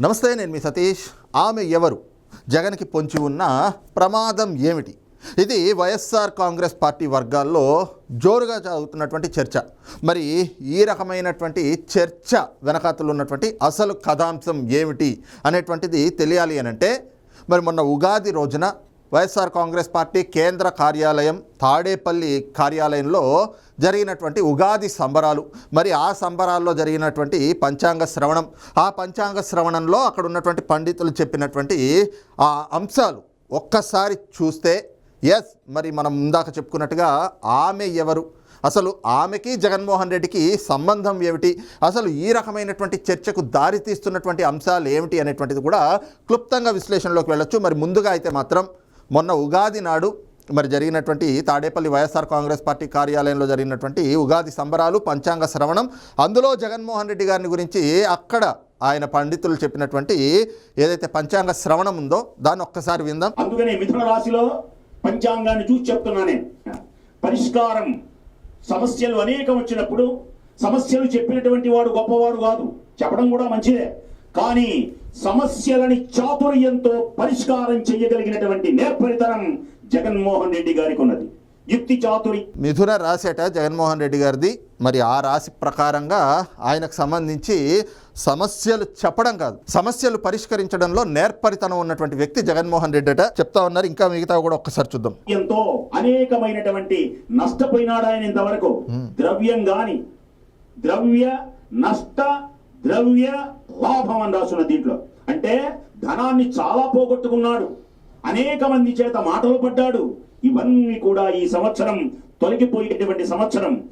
నమస్తే నేను మీ సతీష్. ఆమె ఎవరు? జగన్కి పొంచి ఉన్న ప్రమాదం ఏమిటి? ఇది వైఎస్ఆర్ కాంగ్రెస్ పార్టీ వర్గాల్లో జోరుగా జరుగుతున్నటువంటి చర్చ. మరి ఈ రకమైనటువంటి చర్చ వెనకాతలు ఉన్నటువంటి అసలు కథాంశం ఏమిటి అనేటువంటిది తెలియాలి అని అంటే మరి మొన్న ఉగాది రోజున వైఎస్ఆర్ కాంగ్రెస్ పార్టీ కేంద్ర కార్యాలయం తాడేపల్లి కార్యాలయంలో జరిగినటువంటి ఉగాది సంబరాలు. మరి ఆ సంబరాల్లో జరిగినటువంటి పంచాంగ శ్రవణం. ఆ పంచాంగ శ్రవణంలో అక్కడ ఉన్నటువంటి పండితులు చెప్పినటువంటి ఆ అంశాలు ఒక్కసారి చూస్తే ఎస్ మరి మనం ఇందాక చెప్పుకున్నట్టుగా ఆమె ఎవరు? అసలు ఆమెకి జగన్మోహన్ రెడ్డికి సంబంధం ఏమిటి? అసలు ఈ రకమైనటువంటి చర్చకు దారి తీస్తున్నటువంటి అంశాలు ఏమిటి అనేటువంటిది కూడా క్లుప్తంగా విశ్లేషణలోకి వెళ్ళొచ్చు. మరి ముందుగా అయితే మాత్రం మొన్న ఉగాది నాడు మరి జరిగినటువంటి తాడేపల్లి వైఎస్ఆర్ కాంగ్రెస్ పార్టీ కార్యాలయంలో జరిగినటువంటి ఉగాది సంబరాలు పంచాంగ శ్రవణం అందులో జగన్మోహన్ రెడ్డి గారిని గురించి అక్కడ ఆయన పండితులు చెప్పినటువంటి ఏదైతే పంచాంగ శ్రవణం ఉందో దాన్ని ఒక్కసారి విందాం. అందుకనే మిథున రాశిలో పంచాంగాన్ని చూసి చెప్తున్నా నేను. పరిష్కారం సమస్యలు అనేకం వచ్చినప్పుడు సమస్యలు చెప్పినటువంటి వాడు గొప్పవాడు కాదు. చెప్పడం కూడా మంచిదే. కానీ సమస్యలని చాతుర్యంతో పరిష్కారం చేయగలిగినటువంటి నేర్పరితనం జగన్మోహన్ రెడ్డి గారికి ఉన్నది. యుక్తి చాతురి మిథున రాశి అట జగన్మోహన్ రెడ్డి గారిది. మరి ఆ రాశి ప్రకారంగా ఆయనకు సంబంధించి సమస్యలు చెప్పడం కాదు. సమస్యలు పరిష్కరించడంలో నేర్పరితనం ఉన్నటువంటి వ్యక్తి జగన్మోహన్ రెడ్డి అట. చెప్తా ఉన్నారు. ఇంకా మిగతా కూడా ఒక్కసారి చూద్దాం. ఎంతో అనేకమైనటువంటి నష్టపోయినాడు ఆయన ఇంతవరకు. ద్రవ్యం గాని ద్రవ్య నష్ట ద్రవ్య లాభం అని రాసున్న దీంట్లో. అంటే ధనాన్ని చాలా పోగొట్టుకున్నాడు. అనేక మంది చేత మాటలు పడ్డాడు. ఇవన్నీ కూడా ఈ సంవత్సరం తొలగిపోయేటువంటి సంవత్సరం.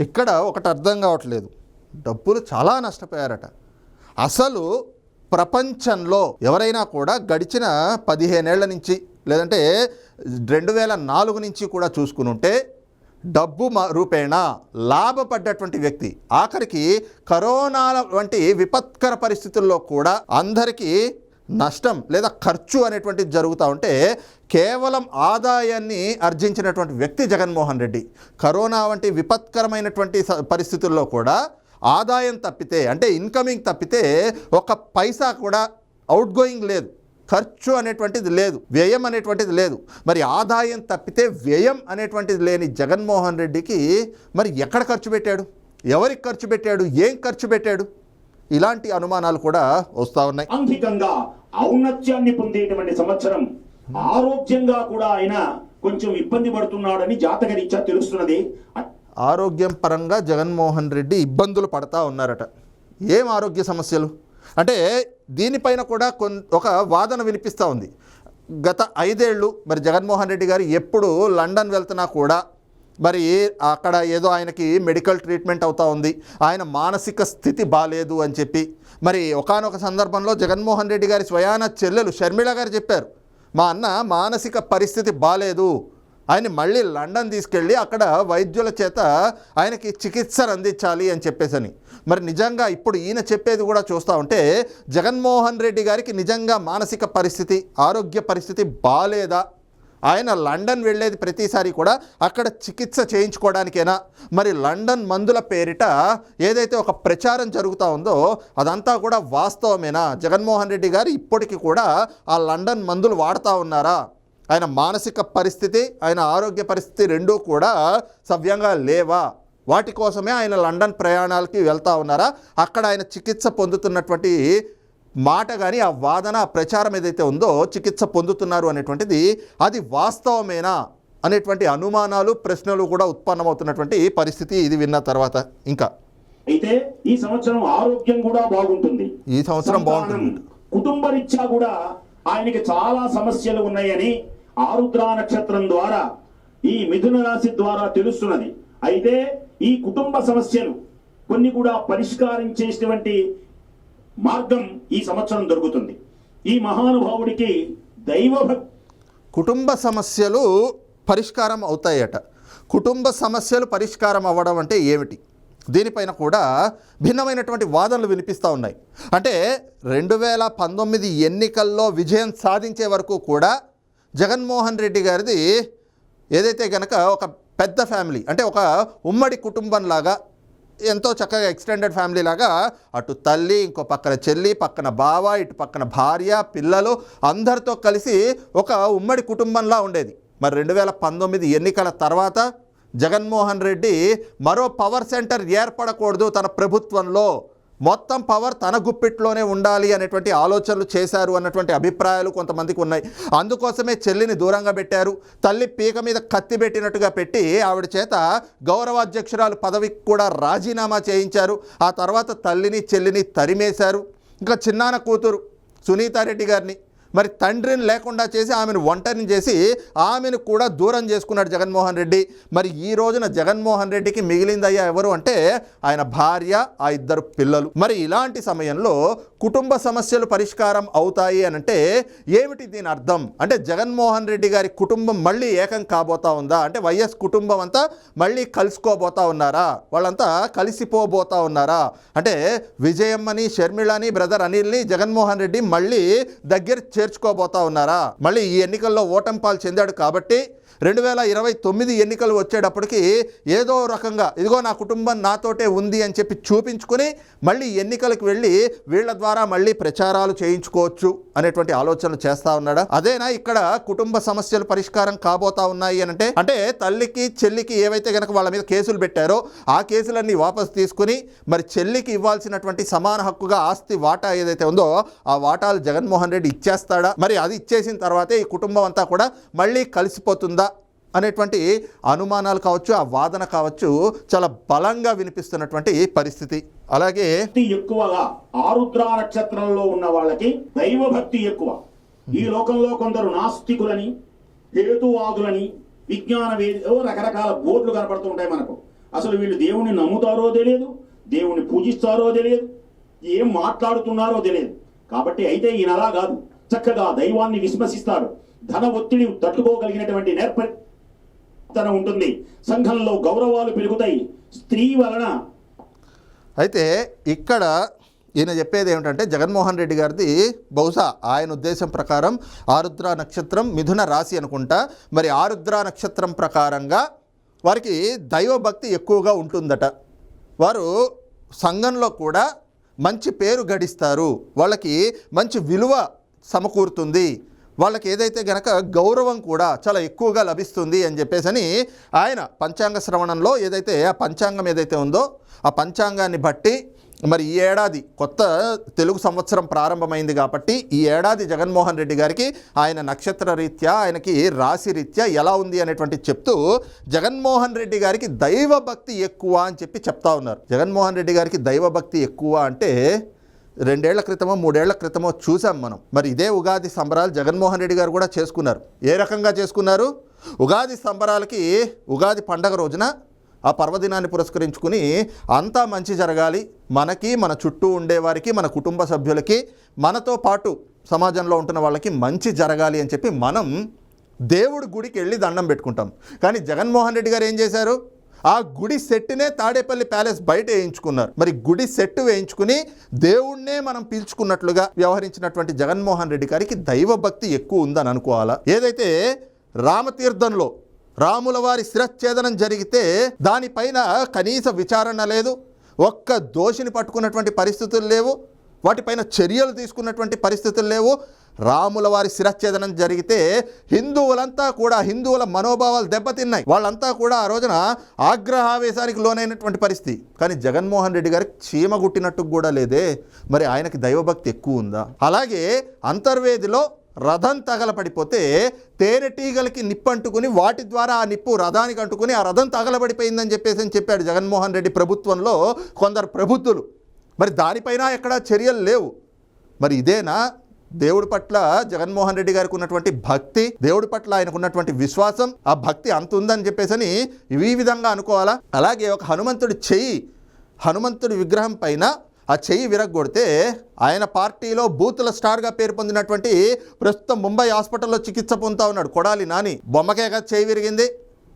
ఇక్కడ ఒకటి అర్థం కావట్లేదు. డబ్బులు చాలా నష్టపోయారట. అసలు ప్రపంచంలో ఎవరైనా కూడా గడిచిన పదిహేనేళ్ళ నుంచి లేదంటే రెండు వేల నాలుగు నుంచి కూడా చూసుకుని ఉంటే డబ్బు మ- రూపేణా లాభపడ్డటువంటి వ్యక్తి. ఆఖరికి కరోనా వంటి విపత్కర పరిస్థితుల్లో కూడా అందరికీ నష్టం లేదా ఖర్చు అనేటువంటిది జరుగుతూ ఉంటే కేవలం ఆదాయాన్ని ఆర్జించినటువంటి వ్యక్తి జగన్మోహన్ రెడ్డి. కరోనా వంటి విపత్కరమైనటువంటి స- పరిస్థితుల్లో కూడా ఆదాయం తప్పితే అంటే ఇన్కమింగ్ తప్పితే ఒక పైసా కూడా అవుట్ గోయింగ్ లేదు. ఖర్చు అనేటువంటిది లేదు వ్యయం అనేటువంటిది లేదు. మరి ఆదాయం తప్పితే వ్యయం అనేటువంటిది లేని జగన్మోహన్ రెడ్డికి మరి ఎక్కడ ఖర్చు పెట్టాడు? ఎవరికి ఖర్చు పెట్టాడు? ఏం ఖర్చు పెట్టాడు? ఇలాంటి అనుమానాలు కూడా వస్తూ ఉన్నాయి. ఆంగికంగా ఔన్నత్యాన్ని పొందేటువంటి సంవత్సరం ఆరోగ్యంగా కూడా ఆయన కొంచెం ఇబ్బంది పడుతున్నాడని జాతకరీత్యా తెలుస్తున్నది. ఆరోగ్యం పరంగా జగన్మోహన్ రెడ్డి ఇబ్బందులు పడతా ఉన్నారట. ఏం ఆరోగ్య సమస్యలు? అంటే దీనిపైన కూడా కొన్ ఒక వాదన వినిపిస్తూ ఉంది. గత ఐదేళ్ళు మరి జగన్మోహన్ రెడ్డి గారు ఎప్పుడు లండన్ వెళ్తున్నా కూడా మరి అక్కడ ఏదో ఆయనకి మెడికల్ ట్రీట్మెంట్ అవుతూ ఉంది. ఆయన మానసిక స్థితి బాగాలేదు అని చెప్పి మరి ఒకానొక సందర్భంలో జగన్మోహన్ రెడ్డి గారి స్వయాన చెల్లెలు షర్మిళ గారు చెప్పారు. మా అన్న మానసిక పరిస్థితి బాగాలేదు ఆయన మళ్ళీ లండన్ తీసుకెళ్ళి అక్కడ వైద్యుల చేత ఆయనకి చికిత్సను అందించాలి అని చెప్పేసని. మరి నిజంగా ఇప్పుడు ఈయన చెప్పేది కూడా చూస్తూ ఉంటే జగన్మోహన్ రెడ్డి గారికి నిజంగా మానసిక పరిస్థితి ఆరోగ్య పరిస్థితి బాగాలేదా ఆయన లండన్ వెళ్ళేది ప్రతిసారి కూడా అక్కడ చికిత్స చేయించుకోవడానికేనా? మరి లండన్ మందుల పేరిట ఏదైతే ఒక ప్రచారం జరుగుతూ ఉందో అదంతా కూడా వాస్తవమేనా? జగన్మోహన్ రెడ్డి గారు ఇప్పటికీ కూడా ఆ లండన్ మందులు వాడుతూ ఉన్నారా? ఆయన మానసిక పరిస్థితి ఆయన ఆరోగ్య పరిస్థితి రెండూ కూడా సవ్యంగా లేవా? వాటి కోసమే ఆయన లండన్ ప్రయాణాలకి వెళ్తా ఉన్నారా? అక్కడ ఆయన చికిత్స పొందుతున్నటువంటి మాట కానీ ఆ వాదన ఆ ప్రచారం ఏదైతే ఉందో చికిత్స పొందుతున్నారు అనేటువంటిది అది వాస్తవమేనా అనేటువంటి అనుమానాలు ప్రశ్నలు కూడా ఉత్పన్నమవుతున్నటువంటి పరిస్థితి ఇది విన్న తర్వాత ఇంకా. అయితే ఈ సంవత్సరం ఆరోగ్యం కూడా బాగుంటుంది. ఈ సంవత్సరం బాగుంటుంది. కుటుంబ రీత్యా కూడా ఆయనకి చాలా సమస్యలు ఉన్నాయని ఆరుద్ర నక్షత్రం ద్వారా ఈ మిథున రాశి ద్వారా తెలుస్తున్నది. అయితే ఈ కుటుంబ సమస్యలు కొన్ని కూడా పరిష్కారించేటువంటి మార్గం ఈ సంవత్సరం దొరుకుతుంది. ఈ మహానుభావుడికి దైవ కుటుంబ సమస్యలు పరిష్కారం అవుతాయట. కుటుంబ సమస్యలు పరిష్కారం అవ్వడం అంటే ఏమిటి? దీనిపైన కూడా భిన్నమైనటువంటి వాదనలు వినిపిస్తూ ఉన్నాయి. అంటే రెండు వేల పంతొమ్మిది ఎన్నికల్లో విజయం సాధించే వరకు కూడా జగన్మోహన్ రెడ్డి గారిది ఏదైతే కనుక ఒక పెద్ద ఫ్యామిలీ అంటే ఒక ఉమ్మడి కుటుంబంలాగా ఎంతో చక్కగా ఎక్స్టెండెడ్ ఫ్యామిలీ లాగా అటు తల్లి ఇంకో పక్కన చెల్లి పక్కన బావ ఇటు పక్కన భార్య పిల్లలు అందరితో కలిసి ఒక ఉమ్మడి కుటుంబంలా ఉండేది. మరి రెండు వేల పంతొమ్మిది ఎన్నికల తర్వాత జగన్మోహన్ రెడ్డి మరో పవర్ సెంటర్ ఏర్పడకూడదు తన ప్రభుత్వంలో. మొత్తం పవర్ తన గుప్పిట్లోనే ఉండాలి అనేటువంటి ఆలోచనలు చేశారు అన్నటువంటి అభిప్రాయాలు కొంతమందికి ఉన్నాయి. అందుకోసమే చెల్లిని దూరంగా పెట్టారు. తల్లి పీక మీద కత్తి పెట్టినట్టుగా పెట్టి ఆవిడ చేత గౌరవాధ్యక్షురాలు పదవికి కూడా రాజీనామా చేయించారు. ఆ తర్వాత తల్లిని చెల్లిని తరిమేశారు. ఇంకా చిన్నాన కూతురు సునీతారెడ్డి గారిని మరి తండ్రిని లేకుండా చేసి ఆమెను ఒంటరిని చేసి ఆమెను కూడా దూరం చేసుకున్నాడు జగన్మోహన్ రెడ్డి. మరి ఈ రోజున జగన్మోహన్ రెడ్డికి మిగిలిందయ్యా ఎవరు అంటే ఆయన భార్య ఆ ఇద్దరు పిల్లలు. మరి ఇలాంటి సమయంలో కుటుంబ సమస్యలు పరిష్కారం అవుతాయి అని అంటే ఏమిటి దీని అర్థం? అంటే జగన్మోహన్ రెడ్డి గారి కుటుంబం మళ్ళీ ఏకం కాబోతా ఉందా? అంటే వైఎస్ కుటుంబం అంతా మళ్ళీ కలుసుకోబోతా ఉన్నారా? వాళ్ళంతా కలిసిపోబోతా ఉన్నారా? అంటే విజయమ్మని షర్మిళని బ్రదర్ అనిల్ని జగన్మోహన్ రెడ్డి మళ్ళీ దగ్గర చేర్చుకోబోతా ఉన్నారా? మళ్ళీ ఈ ఎన్నికల్లో ఓటమి పాలు చెందాడు కాబట్టి రెండు వేల ఇరవై తొమ్మిది ఎన్నికలు వచ్చేటప్పటికి ఏదో రకంగా ఇదిగో నా కుటుంబం నాతోటే ఉంది అని చెప్పి చూపించుకుని మళ్ళీ ఎన్నికలకు వెళ్ళి వీళ్ళ ద్వారా మళ్ళీ ప్రచారాలు చేయించుకోవచ్చు అనేటువంటి ఆలోచనలు చేస్తా ఉన్నాడా? అదేనా ఇక్కడ కుటుంబ సమస్యలు పరిష్కారం కాబోతా ఉన్నాయి అని అంటే అంటే తల్లికి చెల్లికి ఏవైతే గనక వాళ్ళ మీద కేసులు పెట్టారో ఆ కేసులన్నీ వాపసు తీసుకుని మరి చెల్లికి ఇవ్వాల్సినటువంటి సమాన హక్కుగా ఆస్తి వాటా ఏదైతే ఉందో ఆ వాటాలు జగన్మోహన్ రెడ్డి ఇచ్చేస్తాడా? మరి అది ఇచ్చేసిన తర్వాతే ఈ కుటుంబం అంతా కూడా మళ్ళీ కలిసిపోతుందా? అనేటువంటి అనుమానాలు కావచ్చు ఆ వాదన కావచ్చు చాలా బలంగా వినిపిస్తున్నటువంటి పరిస్థితి. అలాగే ఎక్కువగా ఆరుద్ర నక్షత్రంలో ఉన్న వాళ్ళకి దైవ భక్తి ఎక్కువ. ఈ లోకంలో కొందరు నాస్తికులని హేతువాదులని విజ్ఞాన రకరకాల బోర్డులు కనపడుతూ ఉంటాయి మనకు. అసలు వీళ్ళు దేవుణ్ణి నమ్ముతారో తెలియదు దేవుణ్ణి పూజిస్తారో తెలియదు ఏం మాట్లాడుతున్నారో తెలియదు. కాబట్టి అయితే ఈయన అలా కాదు. చక్కగా దైవాన్ని విశ్వసిస్తాడు ధన ఒత్తిడి తట్టుకోగలిగినటువంటి నేర్ప తన ఉంటుంది. సంఘంలో గౌరవాలు పెరుగుతాయి. స్త్రీ వలన అయితే ఇక్కడ ఈయన చెప్పేది ఏమిటంటే జగన్మోహన్ రెడ్డి గారిది బహుశా ఆయన ఉద్దేశం ప్రకారం ఆరుద్ర నక్షత్రం మిథున రాశి అనుకుంటా. మరి ఆరుద్ర నక్షత్రం ప్రకారంగా వారికి దైవభక్తి ఎక్కువగా ఉంటుందట. వారు సంఘంలో కూడా మంచి పేరు గడిస్తారు. వాళ్ళకి మంచి విలువ సమకూరుతుంది. వాళ్ళకి ఏదైతే గనక గౌరవం కూడా చాలా ఎక్కువగా లభిస్తుంది అని చెప్పేసని ఆయన పంచాంగ శ్రవణంలో ఏదైతే ఆ పంచాంగం ఏదైతే ఉందో ఆ పంచాంగాన్ని బట్టి మరి ఈ ఏడాది కొత్త తెలుగు సంవత్సరం ప్రారంభమైంది కాబట్టి ఈ ఏడాది జగన్మోహన్ రెడ్డి గారికి ఆయన నక్షత్ర రీత్యా ఆయనకి రాశి రీత్యా ఎలా ఉంది అనేటువంటి చెప్తూ జగన్మోహన్ రెడ్డి గారికి దైవభక్తి ఎక్కువ అని చెప్పి చెప్తా ఉన్నారు. జగన్మోహన్ రెడ్డి గారికి దైవభక్తి ఎక్కువ అంటే రెండేళ్ళ క్రితమో మూడేళ్ళ క్రితమో చూసాం మనం. మరి ఇదే ఉగాది సంబరాలు జగన్మోహన్ రెడ్డి గారు కూడా చేసుకున్నారు. ఏ రకంగా చేసుకున్నారు? ఉగాది సంబరాలకి ఉగాది పండగ రోజున ఆ పర్వదినాన్ని పురస్కరించుకుని అంతా మంచి జరగాలి. మనకి మన చుట్టూ ఉండేవారికి మన కుటుంబ సభ్యులకి మనతో పాటు సమాజంలో ఉంటున్న వాళ్ళకి మంచి జరగాలి అని చెప్పి మనం దేవుడి గుడికి వెళ్ళి దండం పెట్టుకుంటాం. కానీ జగన్మోహన్ రెడ్డి గారు ఏం చేశారు? ఆ గుడి సెట్నే తాడేపల్లి ప్యాలెస్ బయట వేయించుకున్నారు. మరి గుడి సెట్ వేయించుకుని దేవుణ్ణే మనం పీల్చుకున్నట్లుగా వ్యవహరించినటువంటి జగన్మోహన్ రెడ్డి గారికి దైవభక్తి ఎక్కువ ఉందని అనుకోవాలా? ఏదైతే రామతీర్థంలో రాముల వారి శిరచ్ఛేదనం జరిగితే దానిపైన కనీస విచారణ లేదు ఒక్క దోషిని పట్టుకున్నటువంటి పరిస్థితులు లేవు వాటిపైన చర్యలు తీసుకున్నటువంటి పరిస్థితులు లేవు రాముల వారి శిరచ్ఛేదనం జరిగితే హిందువులంతా కూడా హిందువుల మనోభావాలు దెబ్బతిన్నాయి. వాళ్ళంతా కూడా ఆ రోజున ఆగ్రహావేశానికి లోనైనటువంటి పరిస్థితి. కానీ జగన్మోహన్ రెడ్డి గారికి చీమ గుట్టినట్టు కూడా లేదే. మరి ఆయనకి దైవభక్తి ఎక్కువ ఉందా? అలాగే అంతర్వేదిలో రథం తగలపడిపోతే తేనెటీగలకి నిప్పు అంటుకుని వాటి ద్వారా ఆ నిప్పు రథానికి అంటుకుని ఆ రథం తగలబడిపోయిందని చెప్పేసి అని చెప్పాడు జగన్మోహన్ రెడ్డి ప్రభుత్వంలో కొందరు ప్రబుద్ధులు మరి దానిపైన ఎక్కడా చర్యలు లేవు. మరి ఇదేనా? దేవుడి పట్ల జగన్మోహన్ రెడ్డి గారికి ఉన్నటువంటి భక్తి దేవుడి పట్ల ఆయనకు ఉన్నటువంటి విశ్వాసం ఆ భక్తి అంత ఉందని చెప్పేసని ఈ విధంగా అనుకోవాలా? అలాగే ఒక హనుమంతుడి చెయ్యి హనుమంతుడి విగ్రహం పైన ఆ చెయ్యి విరగొడితే ఆయన పార్టీలో బూతుల స్టార్గా పేరు పొందినటువంటి ప్రస్తుతం ముంబై హాస్పిటల్లో చికిత్స పొందుతా ఉన్నాడు. కొడాలి నాని బొమ్మకే కదా చెయ్యి విరిగింది.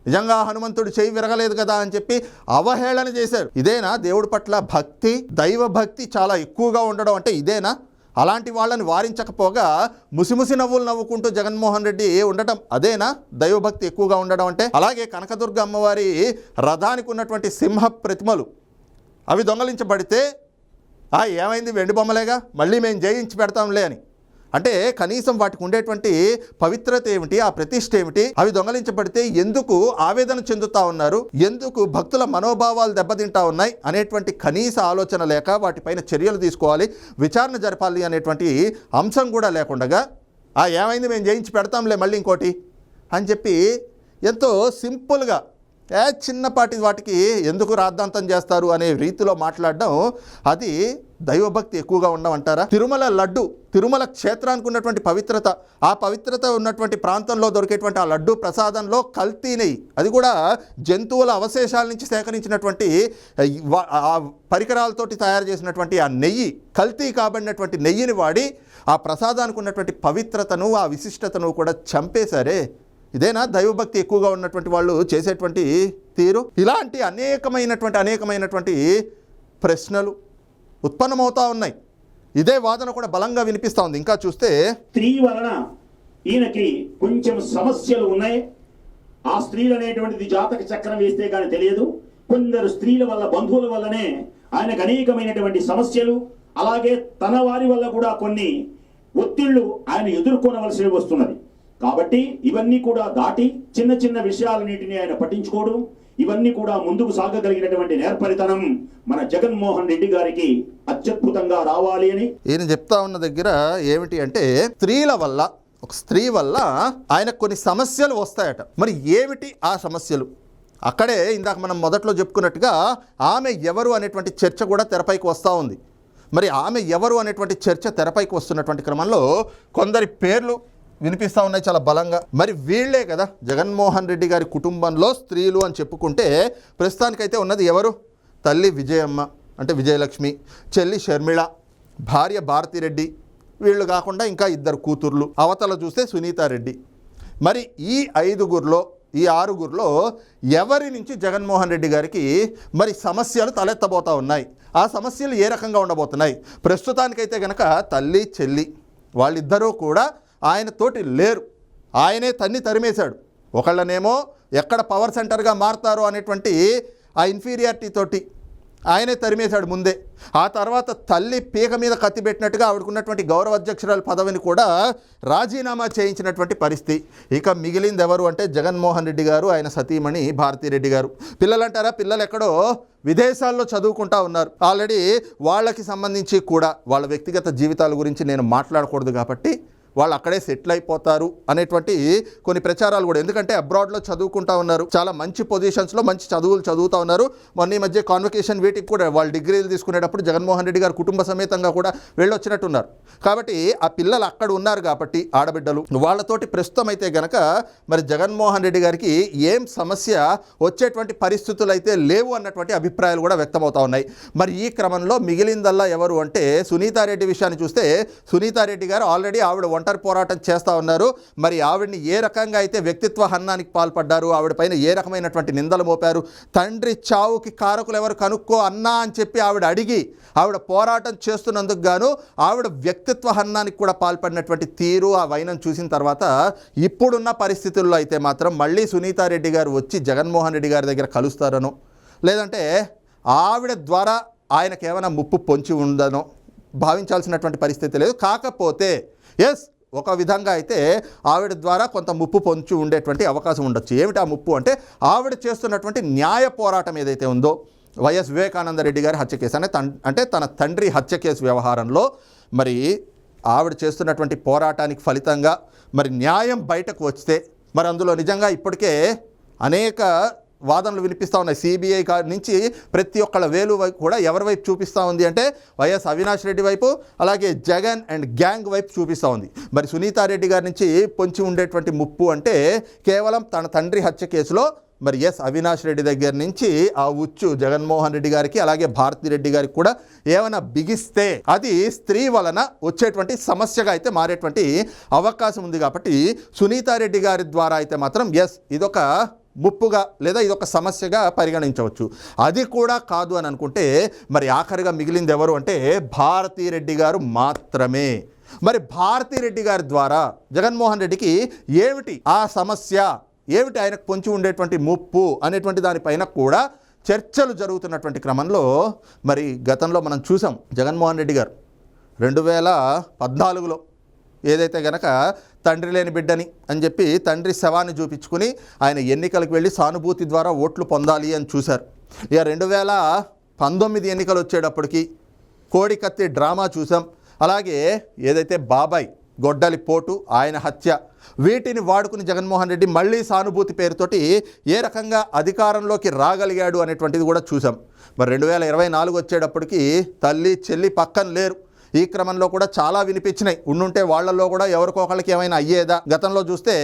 నిజంగా హనుమంతుడు చెయ్యి విరగలేదు కదా అని చెప్పి అవహేళన చేశారు. ఇదేనా దేవుడి పట్ల భక్తి దైవ భక్తి చాలా ఎక్కువగా ఉండడం అంటే ఇదేనా? అలాంటి వాళ్ళని వారించకపోగా ముసిముసి నవ్వులు నవ్వుకుంటూ జగన్మోహన్ రెడ్డి ఉండటం అదేనా? దైవభక్తి ఎక్కువగా ఉండడం అంటే? అలాగే కనకదుర్గ అమ్మవారి రథానికి ఉన్నటువంటి సింహ ప్రతిమలు అవి దొంగలించబడితే ఏమైంది? వెండి బొమ్మలేగా? మళ్ళీ మేము జయించి పెడతాంలే అని. అంటే కనీసం వాటికి ఉండేటువంటి పవిత్రత ఏమిటి ఆ ప్రతిష్ట ఏమిటి అవి దొంగలించబడితే ఎందుకు ఆవేదన చెందుతా ఉన్నారు ఎందుకు భక్తుల మనోభావాలు దెబ్బతింటా ఉన్నాయి అనేటువంటి కనీస ఆలోచన లేక వాటిపైన చర్యలు తీసుకోవాలి విచారణ జరపాలి అనేటువంటి అంశం కూడా లేకుండా ఆ ఏమైంది మేము జయించి పెడతాంలే మళ్ళీ ఇంకోటి అని చెప్పి ఎంతో సింపుల్గా ఏ చిన్నపాటి వాటికి ఎందుకు రాద్ధాంతం చేస్తారు అనే రీతిలో మాట్లాడడం అది దైవభక్తి ఎక్కువగా ఉండమంటారా? తిరుమల లడ్డు తిరుమల క్షేత్రానికి ఉన్నటువంటి పవిత్రత ఆ పవిత్రత ఉన్నటువంటి ప్రాంతంలో దొరికేటువంటి ఆ లడ్డు ప్రసాదంలో కల్తీ నెయ్యి. అది కూడా జంతువుల అవశేషాల నుంచి సేకరించినటువంటి ఆ పరికరాలతోటి తయారు చేసినటువంటి ఆ నెయ్యి కల్తీ కాబడినటువంటి నెయ్యిని వాడి ఆ ప్రసాదానికి ఉన్నటువంటి పవిత్రతను ఆ విశిష్టతను కూడా చంపేశారే. ఇదేనా దైవభక్తి ఎక్కువగా ఉన్నటువంటి వాళ్ళు చేసేటువంటి తీరు? ఇలాంటి అనేకమైనటువంటి అనేకమైనటువంటి ప్రశ్నలు. ఉత్పన్నమవుతా ఉన్నాయి. ఇదే వాదన కూడా బలంగా వినిపిస్తూ ఉంది. ఇంకా చూస్తే స్త్రీ వలన ఈయనకి కొంచెం సమస్యలు ఉన్నాయి. ఆ స్త్రీలు అనేటువంటిది జాతక చక్రం వేస్తే కానీ తెలియదు. కొందరు స్త్రీల వల్ల బంధువుల వల్లనే ఆయనకు అనేకమైనటువంటి సమస్యలు. అలాగే తన వారి వల్ల కూడా కొన్ని ఒత్తిళ్ళు ఆయన ఎదుర్కొనవలసి వస్తున్నది. కాబట్టి ఇవన్నీ కూడా దాటి చిన్న చిన్న విషయాలన్నింటినీ ఆయన పట్టించుకోవడం ఇవన్నీ కూడా ముందుకు సాగగలిగినటువంటి నేర్పరితనం మన జగన్మోహన్ రెడ్డి గారికి అత్యద్భుతంగా రావాలి అని. ఈయన చెప్తా ఉన్న దగ్గర ఏమిటి అంటే స్త్రీల వల్ల ఒక స్త్రీ వల్ల ఆయన కొన్ని సమస్యలు వస్తాయట. మరి ఏమిటి ఆ సమస్యలు? అక్కడే ఇందాక మనం మొదట్లో చెప్పుకున్నట్టుగా ఆమె ఎవరు అనేటువంటి చర్చ కూడా తెరపైకి వస్తూ ఉంది. మరి ఆమె ఎవరు అనేటువంటి చర్చ తెరపైకి వస్తున్నటువంటి క్రమంలో కొందరి పేర్లు వినిపిస్తూ ఉన్నాయి చాలా బలంగా. మరి వీళ్ళే కదా జగన్మోహన్ రెడ్డి గారి కుటుంబంలో స్త్రీలు అని చెప్పుకుంటే ప్రస్తుతానికైతే ఉన్నది ఎవరు? తల్లి విజయమ్మ అంటే విజయలక్ష్మి చెల్లి షర్మిళ భార్య భారతిరెడ్డి. వీళ్ళు కాకుండా ఇంకా ఇద్దరు కూతుర్లు. అవతల చూస్తే సునీతారెడ్డి. మరి ఈ ఐదుగురిలో ఈ ఆరుగురిలో ఎవరి నుంచి జగన్మోహన్ రెడ్డి గారికి మరి సమస్యలు తలెత్తబోతా ఉన్నాయి? ఆ సమస్యలు ఏ రకంగా ఉండబోతున్నాయి? ప్రస్తుతానికైతే కనుక తల్లి చెల్లి వాళ్ళిద్దరూ కూడా ఆయన తోటి లేరు. ఆయనే తన్ని తరిమేశాడు. ఒకళ్ళనేమో ఎక్కడ పవర్ సెంటర్గా మారుతారో అనేటువంటి ఆ ఇన్ఫీరియారిటీ తోటి ఆయనే తరిమేశాడు ముందే. ఆ తర్వాత తల్లి పీక మీద కత్తి పెట్టినట్టుగా ఆవిడకున్నటువంటి గౌరవ అధ్యక్షురాల పదవిని కూడా రాజీనామా చేయించినటువంటి పరిస్థితి. ఇక మిగిలింది ఎవరు అంటే జగన్మోహన్ రెడ్డి గారు ఆయన సతీమణి భారతీరెడ్డి గారు. పిల్లలు అంటారా పిల్లలు ఎక్కడో విదేశాల్లో చదువుకుంటా ఉన్నారు. ఆల్రెడీ వాళ్ళకి సంబంధించి కూడా వాళ్ళ వ్యక్తిగత జీవితాల గురించి నేను మాట్లాడకూడదు కాబట్టి వాళ్ళు అక్కడే సెటిల్ అయిపోతారు అనేటువంటి కొన్ని ప్రచారాలు కూడా. ఎందుకంటే అబ్రాడ్లో చదువుకుంటా ఉన్నారు. చాలా మంచి పొజిషన్స్లో మంచి చదువులు చదువుతూ ఉన్నారు. మొన్న ఈ మధ్య కాన్వకేషన్ వీటికి కూడా వాళ్ళు డిగ్రీలు తీసుకునేటప్పుడు జగన్మోహన్ రెడ్డి గారు కుటుంబ సమేతంగా కూడా వెళ్ళొచ్చినట్టున్నారు. కాబట్టి ఆ పిల్లలు అక్కడ ఉన్నారు కాబట్టి ఆడబిడ్డలు. వాళ్ళతోటి ప్రస్తుతం అయితే గనక మరి జగన్మోహన్ రెడ్డి గారికి ఏం సమస్య వచ్చేటువంటి పరిస్థితులు అయితే లేవు అన్నటువంటి అభిప్రాయాలు కూడా వ్యక్తమవుతా ఉన్నాయి. మరి ఈ క్రమంలో మిగిలిందల్లా ఎవరు అంటే సునీతారెడ్డి విషయాన్ని చూస్తే సునీతారెడ్డి గారు ఆల్రెడీ ఆవిడ ఒంటరి పోరాటం చేస్తూ ఉన్నారు. మరి ఆవిడని ఏ రకంగా అయితే వ్యక్తిత్వ హన్నానికి పాల్పడ్డారు ఆవిడ పైన ఏ రకమైనటువంటి నిందలు మోపారు తండ్రి చావుకి కారకులు ఎవరు కనుక్కో అన్నా అని చెప్పి ఆవిడ అడిగి ఆవిడ పోరాటం చేస్తున్నందుకు గాను ఆవిడ వ్యక్తిత్వ హన్నానికి కూడా పాల్పడినటువంటి తీరు ఆ వైనం చూసిన తర్వాత ఇప్పుడున్న పరిస్థితుల్లో అయితే మాత్రం మళ్ళీ సునీతారెడ్డి గారు వచ్చి జగన్మోహన్ రెడ్డి గారి దగ్గర కలుస్తారనో లేదంటే ఆవిడ ద్వారా ఆయనకేమైనా ముప్పు పొంచి ఉందనో భావించాల్సినటువంటి పరిస్థితి లేదు. కాకపోతే ఎస్ ఒక విధంగా అయితే ఆవిడ ద్వారా కొంత ముప్పు పొంచి ఉండేటువంటి అవకాశం ఉండొచ్చు. ఏమిటి ఆ ముప్పు అంటే ఆవిడ చేస్తున్నటువంటి న్యాయ పోరాటం ఏదైతే ఉందో వైఎస్ వివేకానంద రెడ్డి గారి హత్య కేసు అనే తన్ అంటే తన తండ్రి హత్య కేసు వ్యవహారంలో మరి ఆవిడ చేస్తున్నటువంటి పోరాటానికి ఫలితంగా మరి న్యాయం బయటకు వస్తే మరి అందులో నిజంగా ఇప్పటికే అనేక వాదనలు వినిపిస్తూ ఉన్నాయి. సిబిఐ నుంచి ప్రతి ఒక్కళ్ళ వేలు వైపు కూడా ఎవరి వైపు చూపిస్తూ ఉంది అంటే వైఎస్ అవినాష్ రెడ్డి వైపు అలాగే జగన్ అండ్ గ్యాంగ్ వైపు చూపిస్తూ ఉంది. మరి సునీతారెడ్డి గారి నుంచి పొంచి ఉండేటువంటి ముప్పు అంటే కేవలం తన తండ్రి హత్య కేసులో మరి ఎస్ అవినాష్ రెడ్డి దగ్గర నుంచి ఆ ఉచ్చు జగన్మోహన్ రెడ్డి గారికి అలాగే భారతి రెడ్డి గారికి కూడా ఏమైనా బిగిస్తే అది స్త్రీ వలన వచ్చేటువంటి సమస్యగా అయితే మారేటువంటి అవకాశం ఉంది కాబట్టి సునీతారెడ్డి గారి ద్వారా అయితే మాత్రం ఎస్ ఇదొక ముప్పుగా లేదా ఇదొక సమస్యగా పరిగణించవచ్చు. అది కూడా కాదు అని అనుకుంటే మరి ఆఖరిగా మిగిలింది ఎవరు అంటే భారతీ రెడ్డి గారు మాత్రమే. మరి భారతీ రెడ్డి గారి ద్వారా జగన్మోహన్ రెడ్డికి ఏమిటి ఆ సమస్య? ఏమిటి ఆయనకు పొంచి ఉండేటువంటి ముప్పు అనేటువంటి దానిపైన కూడా చర్చలు జరుగుతున్నటువంటి క్రమంలో మరి గతంలో మనం చూసాం జగన్మోహన్ రెడ్డి గారు. రెండు వేల పద్నాలుగులో ఏదైతే గనక తండ్రి లేని బిడ్డని అని చెప్పి తండ్రి శవాన్ని చూపించుకుని ఆయన ఎన్నికలకు వెళ్ళి సానుభూతి ద్వారా ఓట్లు పొందాలి అని చూశారు. ఇక రెండు వేల పంతొమ్మిది ఎన్నికలు వచ్చేటప్పటికి కోడికత్తి డ్రామా చూసాం అలాగే ఏదైతే బాబాయ్ గొడ్డలి పోటు ఆయన హత్య వీటిని వాడుకుని జగన్మోహన్ రెడ్డి మళ్ళీ సానుభూతి పేరుతోటి ఏ రకంగా అధికారంలోకి రాగలిగాడు అనేటువంటిది కూడా చూసాం మరి రెండు వేల ఇరవై నాలుగు వచ్చేటప్పటికి తల్లి చెల్లి పక్కన లేరు. ఈ క్రమంలో కూడా చాలా వినిపించినాయి. ఉండుంటే వాళ్ళల్లో కూడా ఎవరికో ఒకళ్ళకి ఏమైనా అయ్యేదా? గతంలో చూస్తే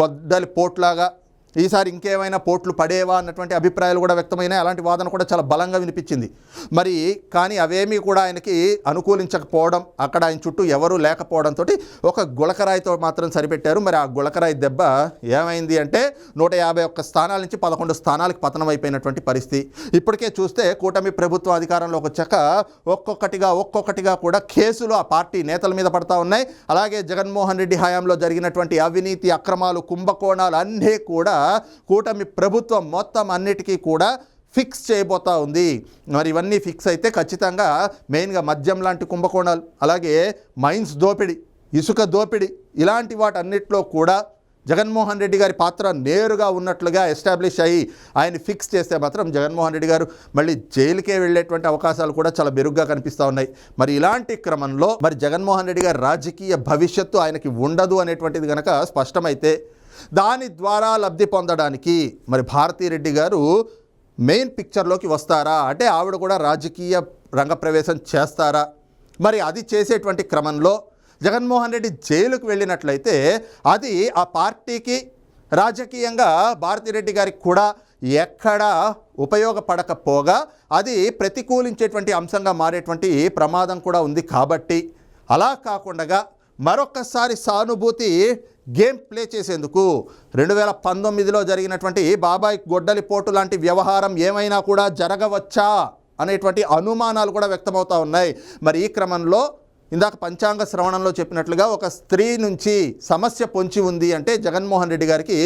గొద్దలి పోట్లాగా ఈసారి ఇంకేమైనా పోట్లు పడేవా అన్నటువంటి అభిప్రాయాలు కూడా వ్యక్తమైనాయి. అలాంటి వాదన కూడా చాలా బలంగా వినిపించింది. మరి కానీ అవేమీ కూడా ఆయనకి అనుకూలించకపోవడం అక్కడ ఆయన చుట్టూ ఎవరూ లేకపోవడంతో ఒక గుళకరాయితో మాత్రం సరిపెట్టారు. మరి ఆ గుళకరాయి దెబ్బ ఏమైంది అంటే నూట యాభై ఒక్క స్థానాల నుంచి పదకొండు స్థానాలకు పతనం అయిపోయినటువంటి పరిస్థితి. ఇప్పటికే చూస్తే కూటమి ప్రభుత్వం అధికారంలోకి వచ్చాక ఒక్కొక్కటిగా ఒక్కొక్కటిగా కూడా కేసులు ఆ పార్టీ నేతల మీద పడతా ఉన్నాయి. అలాగే జగన్మోహన్ రెడ్డి హయాంలో జరిగినటువంటి అవినీతి అక్రమాలు కుంభకోణాలు అన్నీ కూడా కూటమి ప్రభుత్వం మొత్తం అన్నిటికీ కూడా ఫిక్స్ చేయబోతా ఉంది. మరి ఇవన్నీ ఫిక్స్ అయితే ఖచ్చితంగా మెయిన్గా మద్యం లాంటి కుంభకోణాలు అలాగే మైన్స్ దోపిడీ ఇసుక దోపిడీ ఇలాంటి వాటన్నిటిలో కూడా జగన్మోహన్ రెడ్డి గారి పాత్ర నేరుగా ఉన్నట్లుగా ఎస్టాబ్లిష్ అయ్యి ఆయన ఫిక్స్ చేస్తే మాత్రం జగన్మోహన్ రెడ్డి గారు మళ్ళీ జైలుకే వెళ్ళేటువంటి అవకాశాలు కూడా చాలా మెరుగ్గా కనిపిస్తూ ఉన్నాయి. మరి ఇలాంటి క్రమంలో మరి జగన్మోహన్ రెడ్డి గారి రాజకీయ భవిష్యత్తు ఆయనకి ఉండదు అనేటువంటిది కనుక స్పష్టమైతే దాని ద్వారా లబ్ధి పొందడానికి. మరి భారతీరెడ్డి గారు మెయిన్ పిక్చర్లోకి వస్తారా? అంటే ఆవిడ కూడా రాజకీయ రంగప్రవేశం చేస్తారా? మరి అది చేసేటువంటి క్రమంలో జగన్మోహన్ రెడ్డి జైలుకు వెళ్ళినట్లయితే అది ఆ పార్టీకి రాజకీయంగా భారతిరెడ్డి గారికి కూడా ఎక్కడా ఉపయోగపడకపోగా అది ప్రతికూలించేటువంటి అంశంగా మారేటువంటి ప్రమాదం కూడా ఉంది కాబట్టి. అలా కాకుండా మరొకసారి సానుభూతి గేమ్ ప్లే చేసేందుకు రెండు వేల పంతొమ్మిదిలో జరిగినటువంటి బాబాయ్ గొడ్డలి పోటు లాంటి వ్యవహారం ఏమైనా కూడా జరగవచ్చా అనేటువంటి అనుమానాలు కూడా వ్యక్తమవుతూ ఉన్నాయి. మరి ఈ క్రమంలో ఇందాక పంచాంగ శ్రవణంలో చెప్పినట్లుగా ఒక స్త్రీ నుంచి సమస్య పొంచి ఉంది అంటే జగన్మోహన్ రెడ్డి గారికి.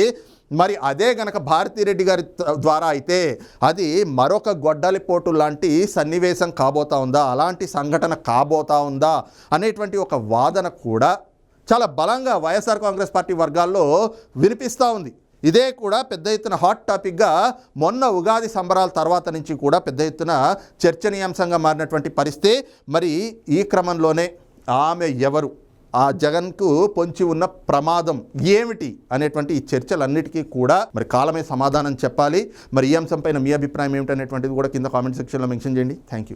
మరి అదే గనక భారతిరెడ్డి గారి ద్వారా అయితే అది మరొక గొడ్డలిపోటు లాంటి సన్నివేశం కాబోతా ఉందా? అలాంటి సంఘటన కాబోతా ఉందా? అనేటువంటి ఒక వాదన కూడా చాలా బలంగా వైఎస్ఆర్ కాంగ్రెస్ పార్టీ వర్గాల్లో వినిపిస్తూ ఉంది. ఇదే కూడా పెద్ద ఎత్తున హాట్ టాపిక్గా మొన్న ఉగాది సంబరాల తర్వాత నుంచి కూడా పెద్ద ఎత్తున చర్చనీయాంశంగా మారినటువంటి పరిస్థితి. మరి ఈ క్రమంలోనే ఆమె ఎవరు? ఆ జగన్కు పొంచి ఉన్న ప్రమాదం ఏమిటి అనేటువంటి ఈ చర్చలన్నిటికీ కూడా మరి కాలమే సమాధానం చెప్పాలి. మరి ఈ అంశంపైన మీ అభిప్రాయం ఏమిటనేటువంటిది కూడా కింద కామెంట్ సెక్షన్లో మెన్షన్ చేయండి. Thank you